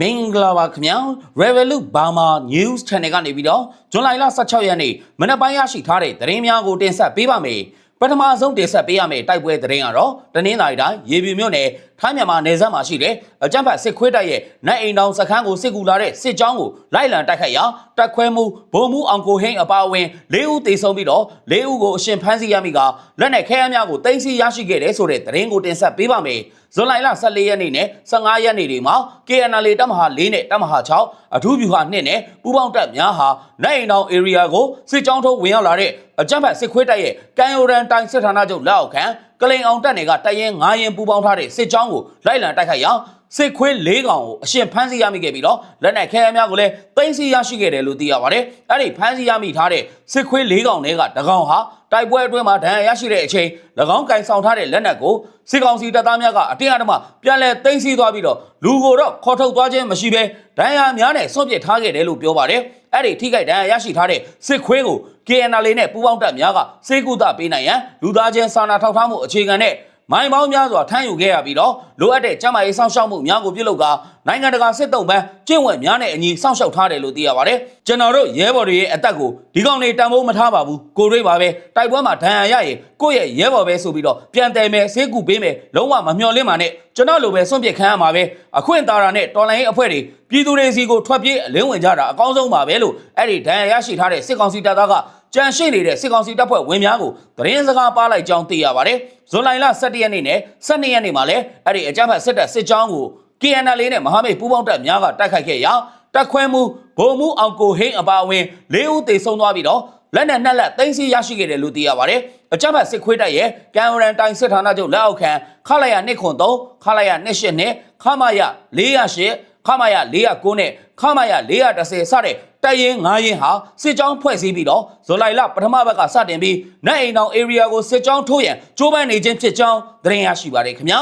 မင်္ဂလာပါခင်ဗျာ Revolut Burma News Channel ကနေပြီးတော့ဇွန်လ16ရက်နေ့မနက်ပိုင်းရရှိထားတဲ့သတင်းများကိုတင်ဆက်ပေးပါမယ်ပထမဆုံးတင်ဆက်ပေးရမယ့်တိုက်ပွဲသတင်းကတော့တနင်္လာရီတိုင်းရေပြူမြို့နယ်ထိုင်းမြန်မာနယ်စပ်မှာရှိတဲ့အကြမ်းဖက်စစ်ခွေးတပ်ရဲ့နတ်အိမ်တောင်စခန်းကိုစစ်ကူလာတဲ့စစ်ကြောင်းကိုလိုက်လံတိုက်ခတ်ရာတပ်ခွဲမှုဗိုလ်မှူးအောင်ကိုဟိန်းအပါအဝင်၄ဦးသေဆုံးပြီးတော့၄ဦးကိုအရှင်ဖမ်းဆီးရမိကလက်နက်ခဲယမ်းများကိုတင်စီရရှိခဲ့တဲ့ဆိုတဲ့သတင်းကိုတင်ဆက်ပေးပါမယ် ဇွန်လ14ရက်နေ့နဲ့15ရက်နေ့တွေမှာ KNL တပ်မဟာ4နဲ့တပ်မဟာ6အထူးဗျူဟာ2နဲ့ပူးပေါင်းတပ်များဟာနိုင်အိမ်တောင် area ကိုစစ်ကြောင်းထုတ်ဝင်ရောက်လာတဲ့အကြမ်းဖက်စစ်ခွေးတပ်ရဲ့ကန်ယိုရန်တိုင်းစစ်ဌာနချုပ်လက်အောက်ခံကလိန်အောင်တပ်တွေကတရင်9ရင်ပူးပေါင်းထားတဲ့စစ်ကြောင်းကိုလိုက်လံတိုက်ခိုက်ရာစစ်ခွေး၄ကောင်ကိုအရှင်ဖမ်းဆီးရမိခဲ့ပြီးတော့လက်နက်ခဲယမ်းများကိုလည်းသိမ်းဆည်းရရှိခဲ့တယ်လို့သိရပါတယ်။အဲ့ဒီဖမ်းဆီးရမိထားတဲ့စစ်ခွေး၄ကောင်တွေကတကောင်ဟာ တိုက်ပွဲအတွင်းမှာဒဏ်ရာရရှိတဲ့အချိန်၎င်းကင်ဆောင်ထားတဲ့လက်နက်ကိုစစ်ကောင်စီတပ်သားများကအတင်းအဓမ္မပြန်လည်သိမ်းဆည်းသွားပြီးတော့လူကိုတော့ခေါ်ထုတ်သွားခြင်းမရှိဘဲဒဏ်ရာများနဲ့ဆွန့်ပစ်ထားခဲ့တယ်လို့ပြောပါတယ်။အဲ့ဒီထိခိုက်ဒဏ်ရာရရှိထားတဲ့စစ်ခွေးကို KNL နဲ့ပူးပေါင်းတပ်များကစေကူတာပေးနိုင်ရန်လူသားချင်းစာနာထောက်ထားမှုအခြေခံနဲ့မိုင်းပေါင်းများစွာထမ်းယူခဲ့ရပြီးတော့လိုအပ်တဲ့ကျန်းမာရေးစောင့်ရှောက်မှုများကိုပြုလုပ်ကာနိုင်ငံတကာစစ်တုံးပန်းကျင့်ဝတ်များနဲ့အညီစောင့်ရှောက်ထားတယ်လို့သိရပါတယ်။ ကျွန်တော်တို့ရဲဘော်တွေရဲ့အသက်ကိုဒီကောင်တွေတန်ဖိုးမထားပါဘူး။ကိုရိတ်ပါပဲတိုက်ပွဲမှာဒဏ်ရာရရင်ကိုယ့်ရဲ့ရဲဘော်ပဲဆိုပြီးတော့ပြန်တယ်မယ်ဆေးကူပေးမယ်လုံးဝမမျှော်လင့်ပါနဲ့ကျွန်တော်လိုပဲစွန့်ပစ်ခံရမှာပဲအခွင့်အာဏာနဲ့တော်လိုင်းရေးအဖွဲ့တွေပြည်သူတွေစီကိုထွက်ပြေးအလင်းဝင်ကြတာအကောင်းဆုံးပါပဲလို့အဲ့ဒီဒဏ်ရာရရှိထားတဲ့စစ်ကောင်စီတပ်သားကကြန့်ရှိနေတဲ့စစ်ကောင်စီတပ်ဖွဲ့ဝင်များကိုသတင်းစကားပါလိုက်ကြောင်းသိရပါတယ်။ဇွန်လ17ရက်နေ့နဲ့12ရက်နေ့မှာလည်းအဲ့ဒီအကြမ်းဖက်စစ်တပ်စစ်ကြောင်းကို KNL နဲ့မဟာမိတ်ပူးပေါင်းတပ်များကတိုက်ခိုက်ခဲ့ရာ တပ်ခွဲမှုဗိုလ်မှူးအောင်ကိုဟိန်းအပါအဝင်၄ဦးသေဆုံးသွားပြီးတော့လက်နက်နှစ်လက်သိမ်းဆည်းရရှိခဲ့တယ်လို့သိရပါတယ်။အကြမ်းဖက်စစ်ခွေးတပ်ရဲ့ကံရန်တိုင်းစစ်ဌာနချုပ်လက်အောက်ခံခလာရ203ခလာရ28နဲ့ခမရ408ခမရ409နဲ့ခမရ410စတဲ့တပ်ရင်း9ရင်းဟာစစ်ကြောင်းဖွဲ့စည်းပြီးတော့ဇူလိုင်လပထမဘက်ကစတင်ပြီးနတ်အိမ်တောင် area ကိုစစ်ကြောင်းထိုးရန်ကြိုးပမ်းနေခြင်းဖြစ်ကြောင်းသတင်းရရှိပါတယ်ခင်ဗျာ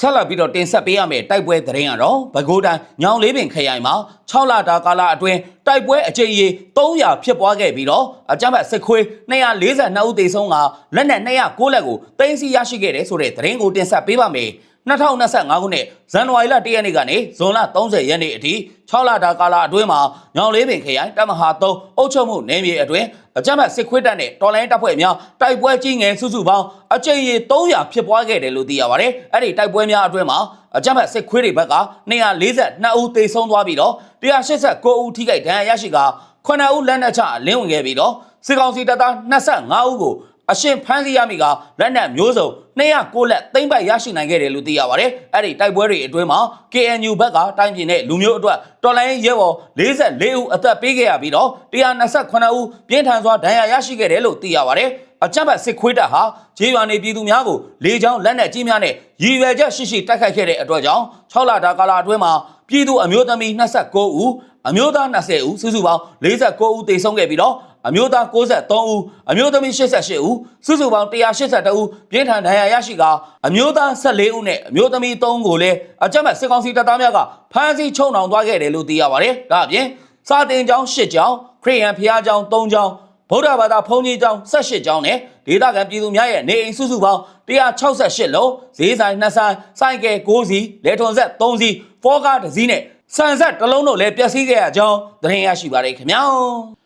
ဆက်လက်ပြီးတော့တင်ဆက်ပေးရမယ့်တိုက်ပွဲသတင်းကတော့ဘကိုးတိုင်းညောင်လေးပင်ခရိုင်မှာ6လတာကာလအတွင်းတိုက်ပွဲအကြိမ်ရေ300ဖြစ်ပွားခဲ့ပြီးတော့အကြမ်းဖက်စစ်ခွေး242ဦးသေဆုံးကလက်နက်209လက်ကိုတင်စီရရှိခဲ့တယ်ဆိုတဲ့သတင်းကိုတင်ဆက်ပေးပါမယ် 2025ခုနှစ်ဇန်နဝါရီလ1ရက်နေ့ကနေဇွန်လ30ရက်နေ့အထိ6လတာကာလအတွင်းမှာညောင်လေးပင်ခရိုင်တပ်မဟာ3အုပ်ချုပ်မှုနယ်မြေအတွင်းအကြမ်းဖက်စစ်ခွေးတပ်နဲ့တော်လိုင်းတပ်ဖွဲ့များတိုက်ပွဲကြီးငယ်စုစုပေါင်းအကြိမ်ရေ300ဖြစ်ပွားခဲ့တယ်လို့သိရပါတယ်။အဲ့ဒီတိုက်ပွဲများအတွင်းမှာအကြမ်းဖက်စစ်ခွေးတွေဘက်က242ဦးသေဆုံးသွားပြီးတော့189ဦးထိခိုက်ဒဏ်ရာရရှိက9ဦးလက်နက်ချအလင်းဝင်ခဲ့ပြီးတော့စစ်ကောင်စီတပ်သား25ဦးကို အရှင်ဖမ်းဆီးရမိကလက်နက်မျိုးစုံ209လက်သိမ်းပိုက်ရရှိနိုင်ခဲ့တယ်လို့သိရပါတယ်။အဲ့ဒီတိုက်ပွဲတွေအတွင်းမှာ KNU ဘက်ကတိုင်းပြည်နဲ့လူမျိုးအတွက်တော်လိုင်းရဲဘော်44ဦးအသက်ပေးခဲ့ရပြီးတော့128ဦးပြင်းထန်စွာဒဏ်ရာရရှိခဲ့တယ်လို့သိရပါတယ်။အကြမ်းဖက်စစ်ခွေးတပ်ဟာဂျေးရွာနေပြည်သူများကိုလေကြောင်းလက်နက်ကြီးများနဲ့ရည်ရွယ်ချက်ရှိရှိတိုက်ခိုက်ခဲ့တဲ့အတွက်ကြောင့်6လတာကာလအတွင်းမှာပြည်သူအမျိုးသမီး29ဦးအမျိုးသား20ဦးစုစုပေါင်း49ဦးသေဆုံးခဲ့ပြီးတော့ အမျိုးသား63ဦးအမျိုးသမီး88ဦးစုစုပေါင်း182ဦးပြင်းထန်ဒဏ်ရာရရှိကအမျိုးသား14ဦးနဲ့အမျိုးသမီး3ဦးကိုလည်းအကြမ်းဖက်စစ်ကောင်စီတပ်သားများကဖမ်းဆီးချုပ်နှောင်သွားခဲ့တယ်လို့သိရပါတယ်။ဒါအပြင်စာတင်ကျောင်း၈ကျောင်းခရစ်ယာန်ဘုရားကျောင်း၃ကျောင်းဗုဒ္ဓဘာသာဘုန်းကြီးကျောင်း၁၈ကျောင်းနဲ့ဒေသခံပြည်သူများရဲ့နေအိမ်စုစုပေါင်း168လုံးဈေးဆိုင်2ဆိုင်စိုက်ကဲ6စီးလေထွန်ဆက်3စီးဖောကား1စီးနဲ့ဆန်ဆက်တစ်လုံးတို့လည်းပျက်စီးခဲ့ရကြောင်းသတင်းရရှိပါတယ်ခင်ဗျာ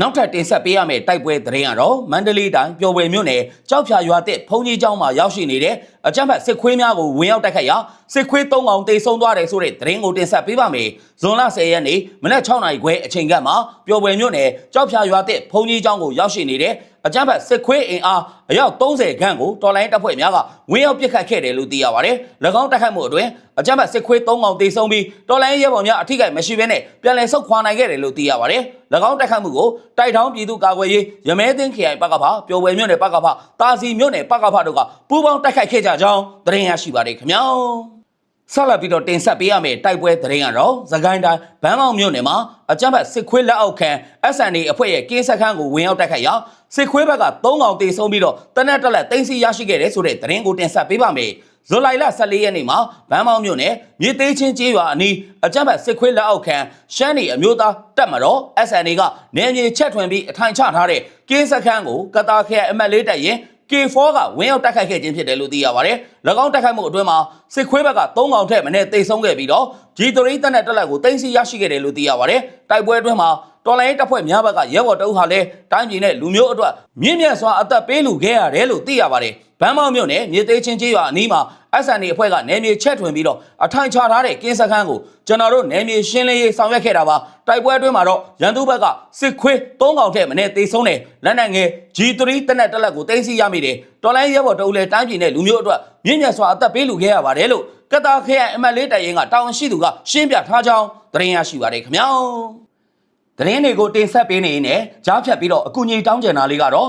နောက်ထပ်တင်ဆက်ပေးရမယ့်တိုက်ပွဲသတင်းကတော့မန္တလေးတိုင်းပျော်ဝယ်မြို့နယ်ကြောက်ဖြာရွာတဲ့ဖုန်ကြီးကျောင်းမှာရောက်ရှိနေတဲ့အကြမ်းဖက်စစ်ခွေးများကိုဝင်ရောက်တိုက်ခိုက်ရာစစ်ခွေး၃ကောင်တေဆုံးသွားတယ်ဆိုတဲ့သတင်းကိုတင်ဆက်ပေးပါမယ်။ဇွန်လ10ရက်နေ့မနက်6နာရီခွဲအချိန်ကမှပျော်ဝယ်မြို့နယ်ကြောက်ဖြာရွာတဲ့ဖုန်ကြီးကျောင်းကိုရောက်ရှိနေတဲ့ အကြမ်းဖက်စစ်ခွေးအင်အားအယောက်30ခန့်ကိုတော်လိုင်းတပ်ဖွဲ့များကဝင်ရောက်ပစ်ခတ်ခဲ့တယ်လို့သိရပါတယ်။၎င်းတိုက်ခိုက်မှုအတွင်းအကြမ်းဖက်စစ်ခွေး၃ကောင်တေဆုံးပြီးတော်လိုင်းရဲဘော်များအထိကိမရှိဘဲနဲ့ပြန်လည်ဆုတ်ခွာနိုင်ခဲ့တယ်လို့သိရပါတယ်။၎င်းတိုက်ခိုက်မှုကိုတိုက်ထောင်းပြည်သူကာကွယ်ရေးရမဲသိန်းခရိုင်ပကဖပျော်ဝယ်မြို့နယ်ပကဖတာစီမြို့နယ်ပကဖတို့ကပူးပေါင်းတိုက်ခိုက်ခဲ့ကြကြောင်းသတင်းရရှိပါတယ်ခင်ဗျာ ဆက်လက်ပြီးတော့တင်ဆက်ပေးရမယ့်တိုက်ပွဲသတင်းကတော့သခိုင်းတိုင်းဘန်းမောင်မြို့နယ်မှာအကြမ်းဖက်စစ်ခွေးလက်အောက်ခံ SND အဖွဲ့ရဲ့ကင်းစခန်းကိုဝင်ရောက်တိုက်ခိုက်ရာစစ်ခွေးဘက်က၃កောင်တေဆုံးပြီးတော့တနက်တက်လက်တင်စီရရှိခဲ့တယ်ဆိုတဲ့သတင်းကိုတင်ဆက်ပေးပါမယ်ဇူလိုင်လ14ရက်နေ့မှာဗန်းမောင်မြို့နယ်မြေသေးချင်းကျေးရွာအနီးအကြမ်းဖက်စစ်ခွေးလက်အောက်ခံရှမ်းနီအမျိုးသားတပ်မတော် SNA ကနေမြေချက်ထွင်ပြီးအထိုင်ချထားတဲ့ကင်းစခန်းကိုကတာခဲအမတ်လေးတပ်ရင် K4 ကဝင်းရောက်တိုက်ခိုက်ခဲ့ခြင်းဖြစ်တယ်လို့သိရပါတယ်။၎င်းတိုက်ခိုက်မှုအတွင်းမှာစစ်ခွေးဘက်က3កောင်ထက်မနည်းတိတ်ဆုံးခဲ့ပြီးတော့ G3 တပ်နဲ့တက်လက်ကိုတင်စီရရှိခဲ့တယ်လို့သိရပါတယ်။တိုက်ပွဲအတွင်းမှာတော်လိုင်းတပ်ဖွဲ့များဘက်ကရဲဘော်တအုပ်ဟာလည်းတိုင်းပြည်နဲ့လူမျိုးအတွက်မြင့်မြတ်စွာအသက်ပေးလူခဲ့ရတယ်လို့သိရပါတယ်။ ဗန်းမောက်မြို့နယ်မြေသေးချင်းကျေးရွာအနီးမှာ SND အဖွဲ့ကနယ်မြေချက်ထွင်ပြီးတော့အထိုင်ချထားတဲ့ကင်းစခန်းကိုကျွန်တော်တို့နယ်မြေရှင်းလင်းရေးဆောင်ရွက်ခဲ့တာပါတိုက်ပွဲအတွင်းမှာတော့ရန်သူဘက်ကစစ်ခွေး၃កောင်ထက်မနည်းတေဆုံးတယ်လက်နက်ငယ် G3 တက်နဲ့တက်လက်ကိုတင်စီရမိတယ်တော်လိုင်းရဲဘော်တအုပ်လည်းတိုင်းပြည်နဲ့လူမျိုးအတွက်မြင့်မြတ်စွာအသက်ပေးလူခဲ့ရပါတယ်လို့ကတာခရိုင်အမတ်လေးတိုင်ရင်ကတာဝန်ရှိသူကရှင်းပြထားကြောင်းသတင်းရရှိပါတယ်ခင်ဗျာသတင်းတွေကိုတင်ဆက်ပေးနေရင်းနဲ့ကြားဖြတ်ပြီးတော့အကူအညီတောင်းကျင်တာလေးကတော့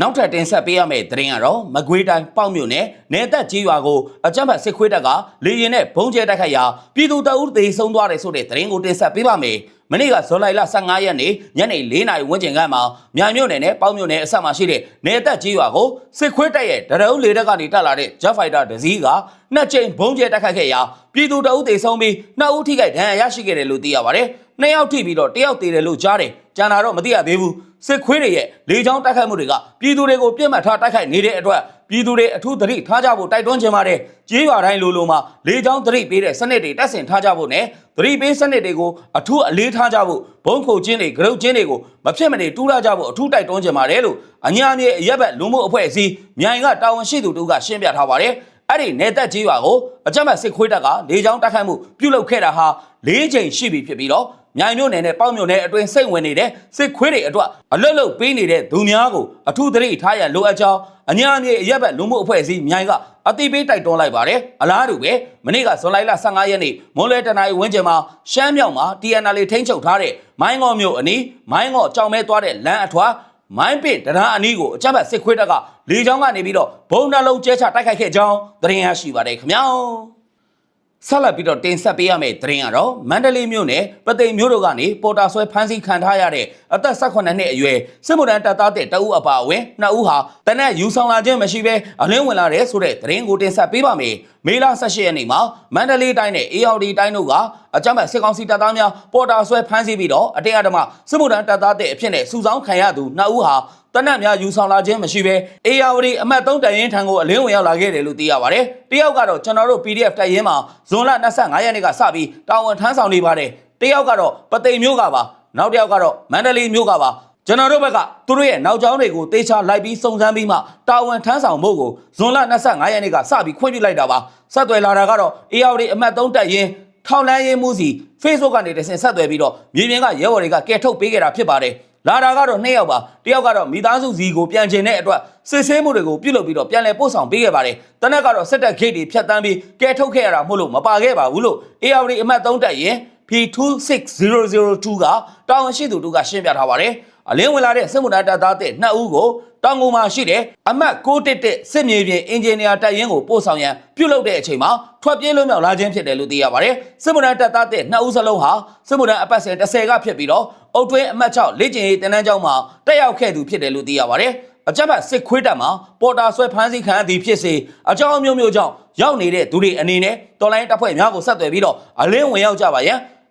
နောက်ထပ်တင်ဆက်ပေးရမယ့်သတင်းကတော့မကွေးတိုင်းပေါ့မြို့နယ်နေသက်ကြီးရွာကိုအကြမ်းဖက်စစ်ခွေးတပ်ကလေရင်နဲ့ဘုံကျဲတိုက်ခိုက်ရာပြည်သူတအုပ်သေဆုံးသွားတယ်ဆိုတဲ့သတင်းကိုတင်ဆက်ပေးပါမယ်။မနေ့ကဇွန်လ15ရက်နေ့ညနေ4နာရီဝန်းကျင်ခန့်မှာမြိုင်မြို့နယ်နဲ့ပေါ့မြို့နယ်အဆက်မှာရှိတဲ့နေသက်ကြီးရွာကိုစစ်ခွေးတပ်ရဲ့ဒရုန်းလေတပ်ကနေတက်လာတဲ့ Jet Fighter တစ်စီးကနှစ်ကြိမ်ဘုံကျဲတိုက်ခိုက်ခဲ့ရာပြည်သူတအုပ်သေဆုံးပြီးနှစ်ဦးထိခိုက်ဒဏ်ရာရရှိခဲ့တယ်လို့သိရပါတယ်။ နှစ်ယောက်ထိပြီးတော့တစ်ယောက်သေတယ်လို့ကြားတယ်။ကျန်တာတော့မသိရသေးဘူး။စစ်ခွေးတွေရဲ့လေကြောင်းတိုက်ခိုက်မှုတွေကပြည်သူတွေကိုပြစ်မှတ်ထားတိုက်ခိုက်နေတဲ့အတွက်ပြည်သူတွေအထူးသတိထားကြဖို့တိုက်တွန်းချင်ပါတယ်။ကြေးရွာတိုင်းလိုလိုမှာလေကြောင်းသတိပေးတဲ့စနစ်တွေတက်ဆင်ထားကြဖို့နဲ့သတိပေးစနစ်တွေကိုအထူးအလေးထားကြဖို့ဘုံခုတ်ချင်းတွေဂရုတ်ချင်းတွေကိုမဖြစ်မနေတူးလာကြဖို့အထူးတိုက်တွန်းချင်ပါတယ်လို့အညာမြေအရက်ဘက်လူမှုအဖွဲ့အစည်းမြိုင်ကတာဝန်ရှိသူတို့ကရှင်းပြထားပါတယ်။အဲ့ဒီနေသက်ကြီးရွာကိုအကြမ်းဖက်စစ်ခွေးတပ်ကလေကြောင်းတိုက်ခိုက်မှုပြုလုပ်ခဲ့တာဟာ၄ချိန်ရှိပြီဖြစ်ပြီးတော့ မြိုင်မြို့နယ်နဲ့ပေါ့မြို့နယ်အတွင်းစိတ်ဝင်နေတဲ့စစ်ခွေးတွေအတွက်အလွတ်လွတ်ပေးနေတဲ့သူများကိုအထူးသတိထားရန်လိုအပ်ကြောင်းအညာမြေအရက်ဘက်လူမှုအဖွဲ့အစည်းမြိုင်ကအတိပေးတိုက်တွန်းလိုက်ပါတယ်အလားတူပဲမနေ့ကဇွန်လ15ရက်နေ့မွန်လဲတနိုင်ဝင်းကျင်မှာရှမ်းမြောက်မှာ TNL ထိန်းချုပ်ထားတဲ့မိုင်းငေါ်မြို့အနီးမိုင်းငေါ်ကြောင်မဲသွားတဲ့လမ်းအထွားမိုင်းပစ်တရားအနီးကိုအကြမ်းဖက်စစ်ခွေးတပ်ကလေကြောင်းကနေပြီးတော့ဘုံနှလုံးကျဲချတိုက်ခိုက်ခဲ့ကြောင်းသတင်းရရှိပါတယ်ခင်ဗျာ ဆက်လက်ပြီးတော့တင်ဆက်ပေးရမယ့်သတင်းကတော့မန္တလေးမြို့နယ်ပသိမ်မြို့တို့ကနေပေါ်တာဆွဲဖမ်းဆီးခံထားရတဲ့အသက်18နှစ်အရွယ်စစ်မှုထမ်းတပ်သားတဲ့တအူးအပါအဝင်နှစ်ဦးဟာတနက်ယူဆောင်လာခြင်းမရှိဘဲအလင်းဝင်လာတဲ့ဆိုတဲ့သတင်းကိုတင်ဆက်ပေးပါမယ်။မေလ18ရက်နေ့မှာမန္တလေးတိုင်းနဲ့အေရဝတီတိုင်းတို့ကအကြမ်းဖက်စစ်ကောင်စီတပ်သားများပေါ်တာဆွဲဖမ်းဆီးပြီးတော့အတင်းအဓမ္မစစ်မှုထမ်းတပ်သားတဲ့အဖြစ်နဲ့စုဆောင်းခံရသူနှစ်ဦးဟာ တနက်များယူဆောင်လာခြင်းမရှိဘဲအေယာဝတီအမှတ်3တရင်ထံကိုအလင်းဝင်ရောက်လာခဲ့တယ်လို့သိရပါတယ်။တယောက်ကတော့ကျွန်တော်တို့ PDF တပ်ရင်းမှာဇွန်လ25ရက်နေ့ကစပြီးတာဝန်ထမ်းဆောင်နေပါတယ်။တယောက်ကတော့ပသိမ်မြို့ကပါနောက်တစ်ယောက်ကတော့မန္တလေးမြို့ကပါကျွန်တော်တို့ဘက်ကသူတို့ရဲ့နောက်ကျောင်းတွေကိုတေချာလိုက်ပြီးစုံစမ်းပြီးမှတာဝန်ထမ်းဆောင်ဖို့ကိုဇွန်လ25ရက်နေ့ကစပြီးခွင့်ပြုလိုက်တာပါဆက်သွယ်လာတာကတော့အေယာဝတီအမှတ်3တပ်ရင်းထောက်လန်းရေးမှုစီ Facebook ကနေတဆင့်ဆက်သွယ်ပြီးတော့မြေပြင်ကရဲဘော်တွေကကဲထုတ်ပေးခဲ့တာဖြစ်ပါတယ် လာတာကတော့နှစ်ယောက်ပါတယောက်ကတော့မိသားစုစီကိုပြန်ကျင်တဲ့အတွက်စစ်ဆေးမှုတွေကိုပြုလုပ်ပြီးတော့ပြန်လည်ပို့ဆောင်ပေးခဲ့ပါတယ်တနက်ကတော့စစ်တပ်ဂိတ်တွေဖြတ်တန်းပြီးကဲထုတ်ခဲ့ရတာမဟုတ်လို့မပါခဲ့ပါဘူးလို့ ARD အမှတ်3တက်ရင် P26002 ကတာဝန်ရှိသူတို့ကရှင်းပြထားပါတယ်အလင်းဝင်လာတဲ့စစ်မှုထမ်းတပ်သားတဲ့နှစ်ဦးကိုတောင်ကုန်မှာရှိတဲ့အမတ်611စစ်မြေပြင်အင်ဂျင်နီယာတပ်ရင်းကိုပို့ဆောင်ရန်ပြုလုပ်တဲ့အချိန်မှာထွက်ပြေးလွတ်မြောက်လာခြင်းဖြစ်တယ်လို့သိရပါတယ်စစ်မှုထမ်းတပ်သားတဲ့နှစ်ဦးစလုံးဟာစစ်မှုထမ်းအပတ်စဉ်30ကဖြစ်ပြီးတော့အုတ်တွင်းအမတ်6လေ့ကျင့်ရေးတင်နန်းကျောင်းမှာတက်ရောက်ခဲ့သူဖြစ်တယ်လို့သိရပါတယ်အကြမ်းဖက်စစ်ခွေးတပ်မှာပေါ်တာဆွဲဖမ်းဆီးခံရသည်ဖြစ်စေအကြောင်းအမျိုးမျိုးကြောင့်ရောက်နေတဲ့သူတွေအနေနဲ့တော်လိုင်းတပ်ဖွဲ့များကိုဆက်သွယ်ပြီးတော့အလင်းဝင်ရောက်ကြပါရန်